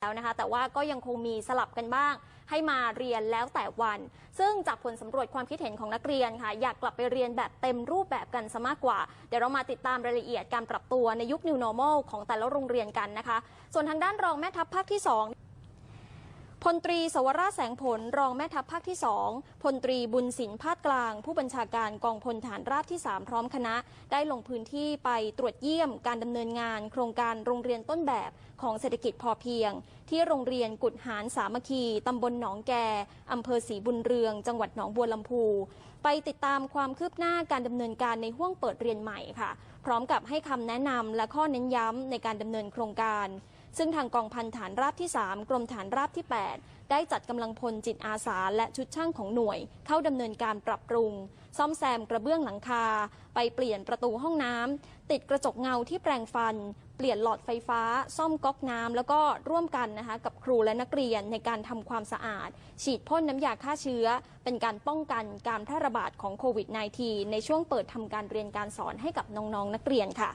แล้วนะคะแต่ว่าก็ยังคงมีสลับกันบ้าง ให้มาเรียนแล้วแต่วัน ซึ่งจากผลสำรวจความคิดเห็นของนักเรียนค่ะ อยากกลับไปเรียนแบบเต็มรูปแบบกันซะมากกว่า เดี๋ยวเรามาติดตามรายละเอียดการปรับตัวในยุค New Normal ของแต่ละโรงเรียนกันนะคะ ส่วนทางด้านรองแม่ทัพภาคที่ 2 พลตรีสวราชแสงผลรองแม่ทัพภาคที่2พลตรีบุญสินพาดกลาง ผู้บัญชาการกองพลฐานราบที่ 3 พร้อมคณะ ได้ลงพื้นที่ไปตรวจเยี่ยมการดำเนินงาน โครงการโรงเรียนต้นแบบของเศรษฐกิจพอเพียง ที่โรงเรียนกุดหารสามัคคีตำบลหนองแกอำเภอศรีบุญเรือง จังหวัดหนองบัวลำพู ไปติดตามความคืบหน้าการดำเนินการในห้วงเปิดเรียนใหม่ค่ะ พร้อมกับให้คำแนะนำและข้อเน้นย้ำในการดำเนินโครงการ ซึ่งทางกองพันฐานราบที่ 3 กรมฐานราบที่ 8 ได้จัดกำลังพลจิตอาสาและชุดช่างของหน่วย เข้าดำเนินการปรับปรุง ซ่อมแซมกระเบื้องหลังคา ไปเปลี่ยนประตูห้องน้ำติดกระจกเงาที่แปลงฟัน เปลี่ยนหลอดไฟฟ้า ซ่อมก๊อกน้ำแล้วก็ร่วมกันนะคะกับครูและนักเรียนในการทำความสะอาด ฉีดพ่นน้ำยาฆ่าเชื้อ เป็นการป้องกันการแพร่ระบาดของโควิด -19 ในช่วงเปิดทำการเรียนการสอนให้กับน้องๆนนักเรียนค่ะ